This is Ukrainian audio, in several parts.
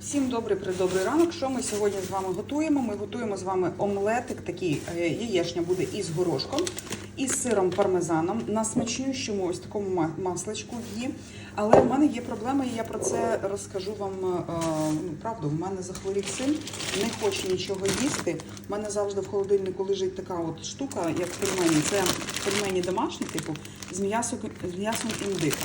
Всім добрий придобрий ранок. Що ми сьогодні з вами готуємо? Ми готуємо з вами омлетик, такий е, яєчня буде із горошком, із сиром пармезаном на смачнющому ось такому ма- масличку гі. Але в мене є проблема, і я про це розкажу вам е, ну, правду. В мене захворів син, не хоче нічого їсти. У мене завжди в холодильнику лежить така от штука, як пельмені. Це пельмені домашні, типу, з м'ясом індика.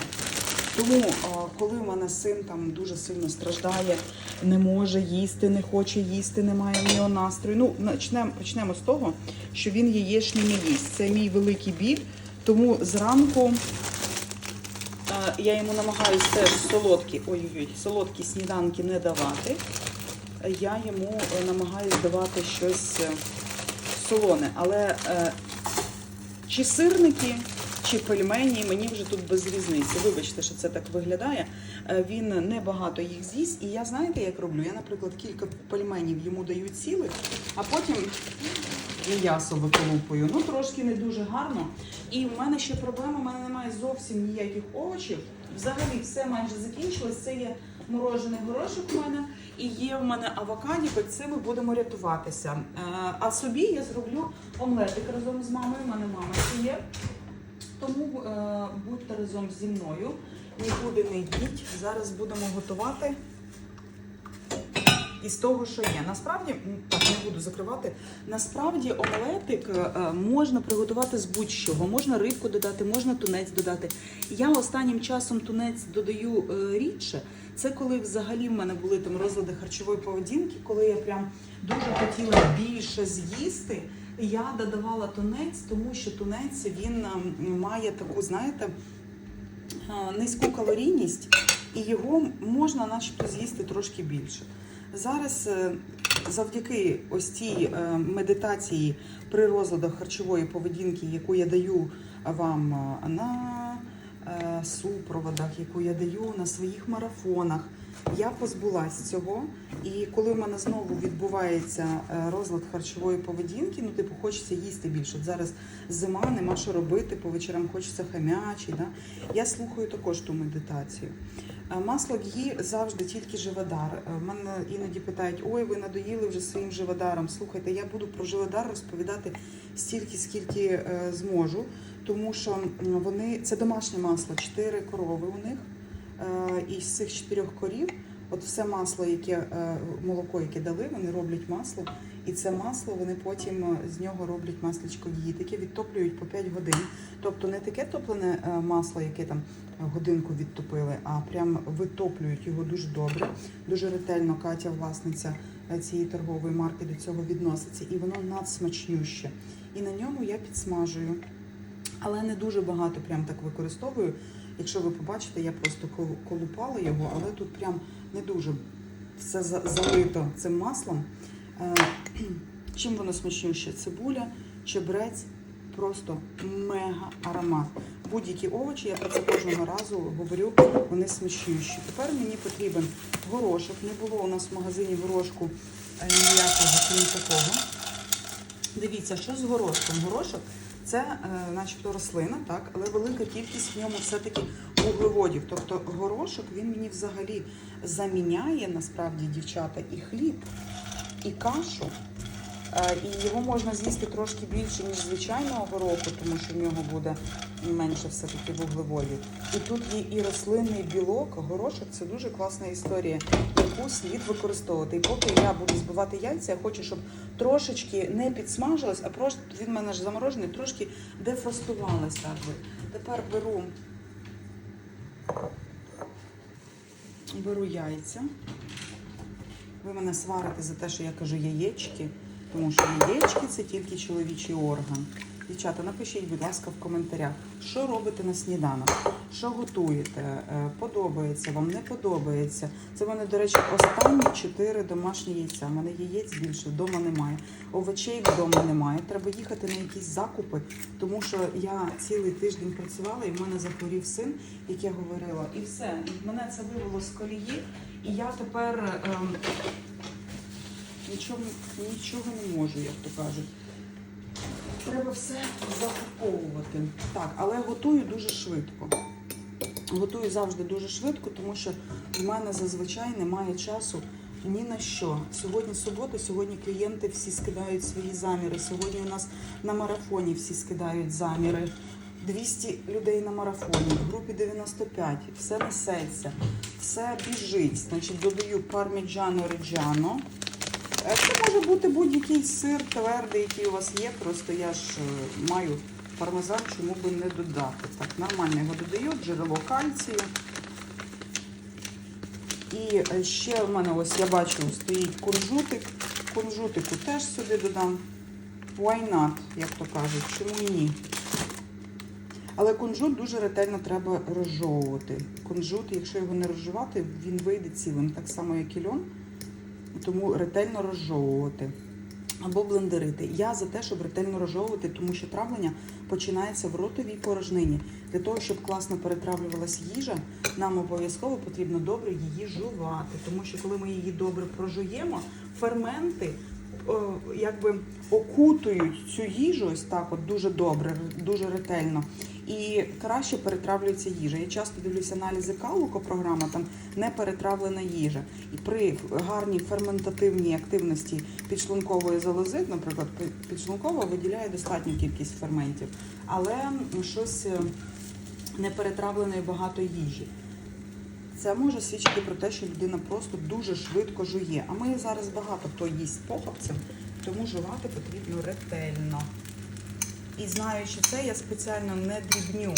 Тому, а, коли в мене син там дуже сильно страждає, не може їсти, не хоче їсти, немає в нього настрою. Ну, почнемо, почнемо з того, що він яєчні не їсть. Це мій великий біль. Тому зранку а, я йому намагаюся теж солодкі, ой-ой, солодкі сніданки не давати. Я йому е, намагаюся давати щось е, солоне. Але е, чи сирники, чи пельмені, мені вже тут без різниці. Вибачте, що це так виглядає. Е, Він небагато їх з'їсть. І я знаєте, як роблю? Я, наприклад, кілька пельменів йому даю цілих, а потім м'ясо виколупую. Ну, трошки не дуже гарно. І в мене ще проблема, в мене немає зовсім ніяких овочів. Взагалі все майже закінчилось. Це є морожений горошок у мене і є в мене авокаді, під цими будемо рятуватися. Е, А собі я зроблю омлетик разом з мамою. У мене мама ще є. Тому е, будьте разом зі мною. Нікуди не йдіть. Зараз будемо готувати із того, що є. Насправді, так, не буду закривати. Насправді омлетик е, можна приготувати з будь-чого. Можна рибку додати, можна тунець додати. Я останнім часом тунець додаю е, рідше. Це коли взагалі в мене були там розлади харчової поведінки, коли я прям дуже хотіла більше з'їсти. Я додавала тунець, тому що тунець він е, має таку, знаєте, е, низьку калорійність, і його можна начебто з'їсти трошки більше. Зараз е, завдяки ось цій е, медитації при розладах харчової поведінки, яку я даю вам на супроводах, яку я даю на своїх марафонах, я позбулась цього. І коли в мене знову відбувається е, розлад харчової поведінки, ну типу хочеться їсти більше. От зараз зима, нема що робити, по вечорам хочеться хамячі. Да? Я слухаю також ту медитацію. Е, Масло гі завжди тільки живодар. Е, Мене іноді питають: ой, ви надоїли вже своїм живодаром. Слухайте, я буду про живодар розповідати стільки, скільки зможу, тому що вони це домашнє масло, чотири корови у них. Е, І з цих чотирьох корів, от все масло, яке е, молоко, яке дали, вони роблять масло. І це масло вони потім е, з нього роблять масличко таке відтоплюють по 5 годин. Тобто не таке топлене масло, яке там годинку відтопили, а прям витоплюють його дуже добре. Дуже ретельно Катя, власниця цієї торгової марки, до цього відноситься. І воно надсмачнюще. І на ньому я підсмажую. Але не дуже багато прям так використовую. Якщо ви побачите, я просто колупала його, але тут прям не дуже все залито цим маслом. Е, Чим воно смачніше? Цибуля, чебрець, просто мега аромат. Будь-які овочі, я про це кожного разу говорю, вони смачніші. Тепер мені потрібен горошок. Не було у нас в магазині горошку е, ніякого, крім такого. Дивіться, що з горошком? Горошок це е, начебто рослина, так, але велика кількість в ньому все-таки вуглеводів. Тобто горошок він мені взагалі заміняє насправді дівчата і хліб, і кашу. Е, І його можна з'їсти трошки більше, ніж звичайного гороху, тому що в нього буде менше все-таки вуглеводів. І тут є і рослинний білок, горошок це дуже класна історія, яку слід використовувати. І поки я буду збивати яйця, я хочу, щоб трошечки не підсмажилось, а просто він в мене ж заморожений, трошки би. Тепер беру, беру яйця. Ви мене сварите за те, що я кажу яєчки, тому що яєчки це тільки чоловічий орган. Дівчата, напишіть, будь ласка, в коментарях, що робите на сніданок, що готуєте, е, подобається вам, не подобається. Це в мене, до речі, останні чотири домашні яйця. У мене яєць більше вдома немає. Овочей вдома немає. Треба їхати на якісь закупи, тому що я цілий тиждень працювала і в мене захворів син, як я говорила. І все. Мене це вивело з колії. І я тепер ем, нічого, нічого не можу, як то кажуть. Треба все закуповувати. Так, але готую дуже швидко. Готую завжди дуже швидко, тому що в мене зазвичай немає часу ні на що. Сьогодні субота, сьогодні клієнти всі скидають свої заміри. Сьогодні у нас на марафоні всі скидають заміри. 200 людей на марафоні, в групі 95, все несеться, все біжить. Значить, додаю парміджано реджано. Е, Це може бути будь-який сир твердий, який у вас є. Просто я ж е, маю пармезан, чому би не додати. Так, нормально його додаю, джерело кальцію. І е, ще в мене ось я бачу, стоїть кунжутик. Кунжутику теж сюди додам. Why not, як то кажуть, чому ні. Але кунжут дуже ретельно треба розжовувати. Кунжут, якщо його не розжувати, він вийде цілим, так само, як і льон. Тому ретельно розжовувати. Або блендерити. Я за те, щоб ретельно розжовувати, тому що травлення починається в ротовій порожнині. Для того, щоб класно перетравлювалася їжа, нам обов'язково потрібно добре її жувати. Тому що коли ми її добре прожуємо, ферменти якби окутують цю їжу ось так, от дуже добре, дуже ретельно. І краще перетравлюється їжа. Я часто дивлюся аналізи калуко програма, там не перетравлена їжа. І при гарній ферментативній активності підшлункової залози, наприклад, пі- підшлункова виділяє достатню кількість ферментів, але щось е, не перетравленої багато їжі. Це може свідчити про те, що людина просто дуже швидко жує. А ми зараз багато хто їсть похапцем, тому жувати потрібно ретельно. І знаючи це, я спеціально не дрібню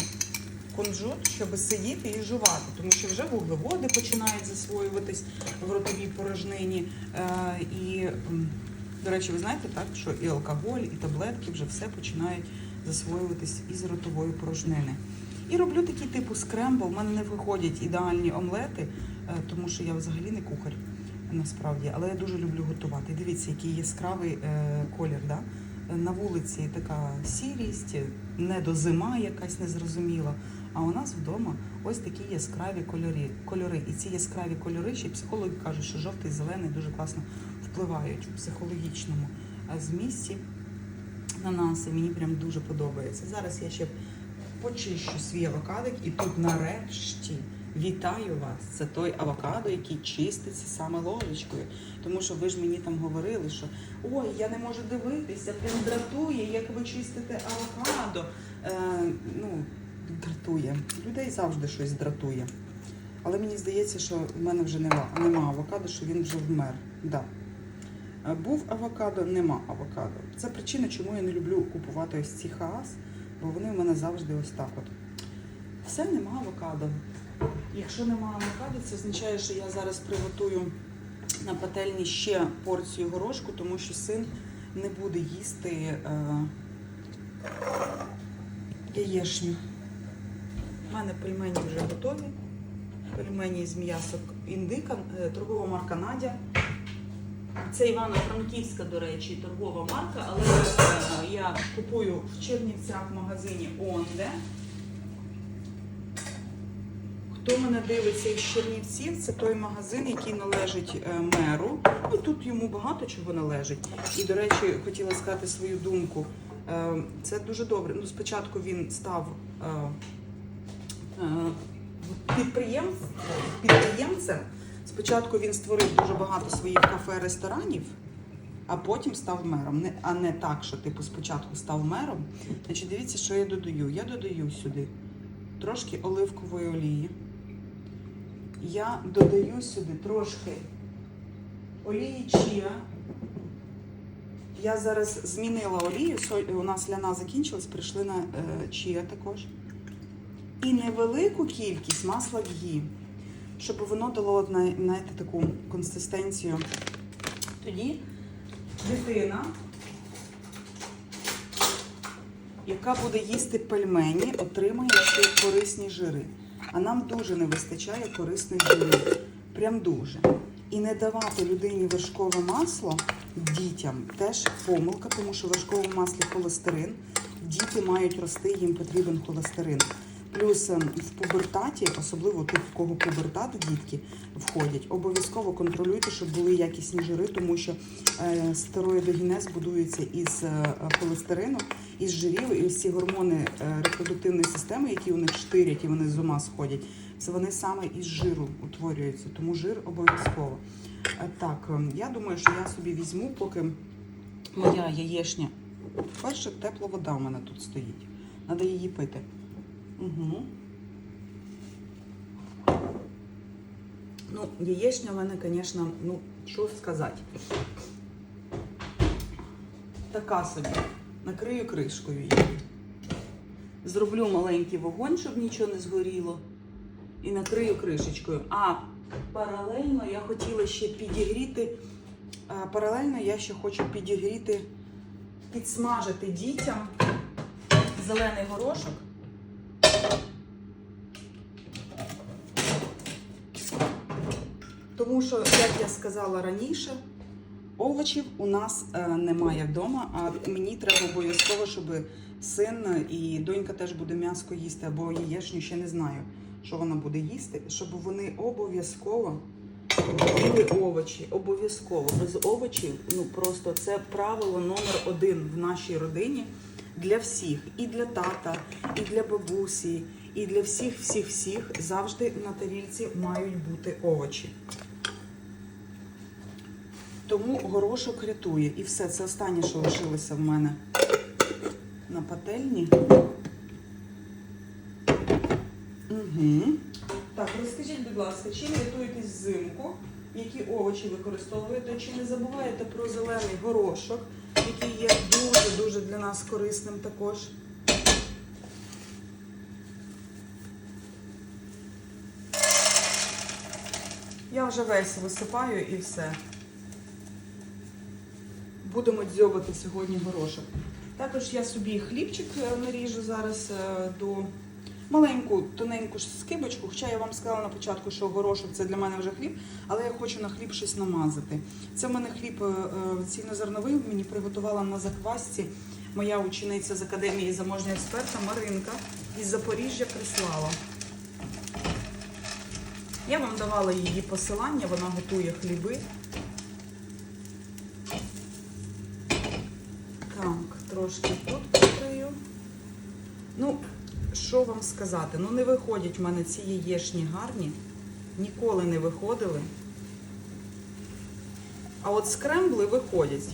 кунжут, щоб сидіти і жувати, тому що вже вуглеводи починають засвоюватись в ротовій порожнині. Е, і, до речі, ви знаєте, так, що і алкоголь, і таблетки вже все починають засвоюватись із ротової порожнини. І роблю такий типу скрембл. У мене не виходять ідеальні омлети, е, тому що я взагалі не кухар насправді, але я дуже люблю готувати. Дивіться, який яскравий е, колір. Да? На вулиці така сірість, не до зима якась незрозуміла. А у нас вдома ось такі яскраві кольори. кольори. І ці яскраві кольори, ще психологи кажуть, що жовтий і зелений дуже класно впливають в психологічному змісті на нас. І мені прям дуже подобається. Зараз я ще почищу свій авокадик і тут нарешті. Вітаю вас! Це той авокадо, який чиститься саме ложечкою. Тому що ви ж мені там говорили, що ой, я не можу дивитися, прям дратує, як ви чистите авокадо. Е, ну, дратує. Людей завжди щось дратує. Але мені здається, що в мене вже нема, нема авокадо, що він вже вмер. Да. Е, Був авокадо, нема авокадо. Це причина, чому я не люблю купувати ось ці хаас, бо вони в мене завжди ось так от. Все, нема авокадо. Якщо немає авокадо, це означає, що я зараз приготую на пательні ще порцію горошку, тому що син не буде їсти е, яєшню. У мене пельмені вже готові. Пельмені з м'ясок індика, е, торгова марка Надя. Це Івано-Франківська, до речі, торгова марка, але е, я купую в Чернівцях в магазині Онде. Хто мене дивиться із Чернівців, це той магазин, який належить е, меру. Ну тут йому багато чого належить. І, до речі, хотіла сказати свою думку. Е, Це дуже добре. Ну, спочатку він став е, підприємцем. Спочатку він створив дуже багато своїх кафе-ресторанів, а потім став мером. А не так, що типу спочатку став мером. Значить, дивіться, що я додаю. Я додаю сюди трошки оливкової олії. Я додаю сюди трошки олії чія. Я зараз змінила олію, у нас ляна закінчилась, прийшли на е, чия також. І невелику кількість масла гі, щоб воно дало знаєте, таку консистенцію. Тоді дитина, яка буде їсти пельмені, отримає ці корисні жири. А нам дуже не вистачає корисних білок. Прям дуже. І не давати людині вершкове масло дітям теж помилка, тому що в вершковому маслі холестерин. Діти мають рости, їм потрібен холестерин. Плюс в пубертаті, особливо тих, в кого пубертат дітки входять, обов'язково контролюйте, щоб були якісні жири, тому що е, стероїдогенез будується із е, холестерину, із жирів, і ці гормони е, репродуктивної системи, які у них штирять і вони з ума сходять, це вони саме із жиру утворюються, тому жир обов'язково. Так, ем, я думаю, що я собі візьму, поки моя яєшня. Перше, тепла вода у мене тут стоїть. Треба її пити. Угу. Ну, яєчня в мене, звісно, ну, що сказати. Така собі. Накрию кришкою її. Зроблю маленький вогонь, щоб нічого не згоріло. І накрию кришечкою. А паралельно я хотіла ще підігріти. а, Паралельно я ще хочу підігріти, підсмажити дітям зелений горошок. Тому що, як я сказала раніше, овочів у нас е, немає вдома, а мені треба обов'язково, щоб син і донька теж буде м'яско їсти, або яєчню ще не знаю, що вона буде їсти, щоб вони обов'язково їли овочі. Обов'язково. Без овочів, ну просто це правило номер один в нашій родині для всіх. І для тата, і для бабусі, і для всіх, всіх, всіх завжди на тарілці мають бути овочі. Тому горошок рятує. І все, це останнє, що лишилося в мене на пательні. Угу. Так, розкажіть, будь ласка, чим рятуєтесь взимку? Які овочі використовуєте? Чи не забуваєте про зелений горошок, який є дуже-дуже для нас корисним також? Я вже весь висипаю і все. Будемо дзьобати сьогодні горошок. Також я собі хлібчик е, наріжу зараз е, до маленьку тоненьку скибочку. Хоча я вам сказала на початку, що горошок це для мене вже хліб, але я хочу на хліб щось намазати. Це в мене хліб е, цільнозерновий, мені приготувала на заквасці моя учениця з академії заможня експерта Маринка із Запоріжжя прислала. Я вам давала її посилання, вона готує хліби. Так, трошки тут. Ну, що вам сказати? Ну, не виходять в мене ці яєчні гарні. Ніколи не виходили. А от скрембли виходять.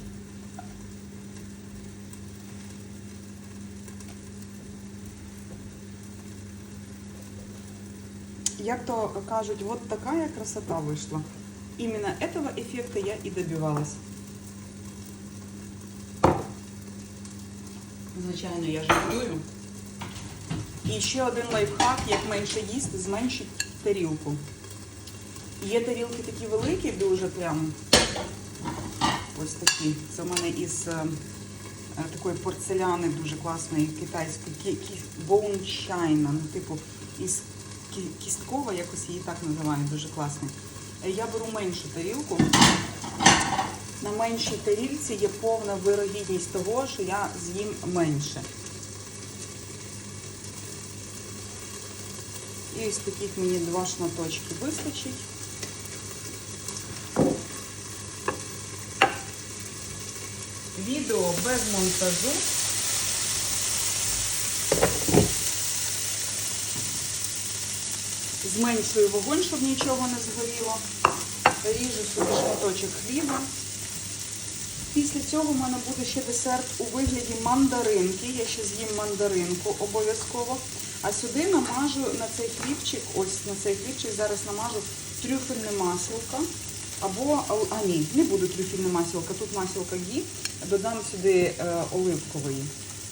Як то кажуть, от така красота вийшла. Именно этого эффекта я і добивалась. Звичайно, я жартую. І ще один лайфхак, як менше їсти, зменшить тарілку. Є тарілки такі великі, дуже прям. Ось такі. Це в мене із е, е, такої порцеляни дуже класної китайської bone china, ну, типу із кі- кісткова, якось її так називають, дуже класний. Е, Я беру меншу тарілку. На меншій тарілці є повна вирогідність того, що я з'їм менше. І ось таких мені два шматочки вистачить. Відео без монтажу. Зменшую вогонь, щоб нічого не згоріло. Ріжу собі шматочок хліба. Після цього в мене буде ще десерт у вигляді мандаринки. Я ще з'їм мандаринку обов'язково. А сюди намажу на цей хлібчик, ось на цей хлібчик зараз намажу трюфельне масло. Або, а ні, не буду трюфельне масло, тут масло гі. Додам сюди е, оливкової.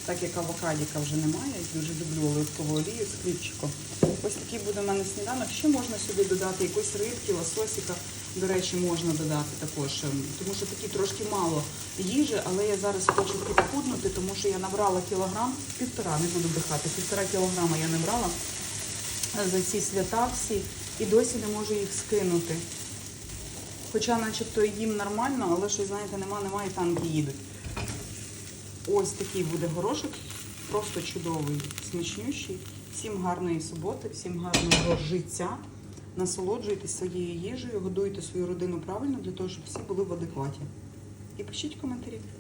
Так як авокадіка вже немає, я дуже люблю оливкову олію з хлібчиком. Ось такий буде в мене сніданок. Ще можна сюди додати якоїсь рибки, лососика. До речі, можна додати також, ем, тому що такі трошки мало їжі, але я зараз хочу підхуднути, тому що я набрала кілограм, півтора, не буду брехати, півтора кілограма я набрала е, за ці свята всі і досі не можу їх скинути. Хоча начебто їм нормально, але що, знаєте, нема, нема і танки їдуть. Ось такий буде горошок, просто чудовий, смачнющий. Всім гарної суботи, всім гарного життя. Насолоджуйтесь своєю їжею, годуйте свою родину правильно для того, щоб всі були в адекваті. І пишіть коментарі.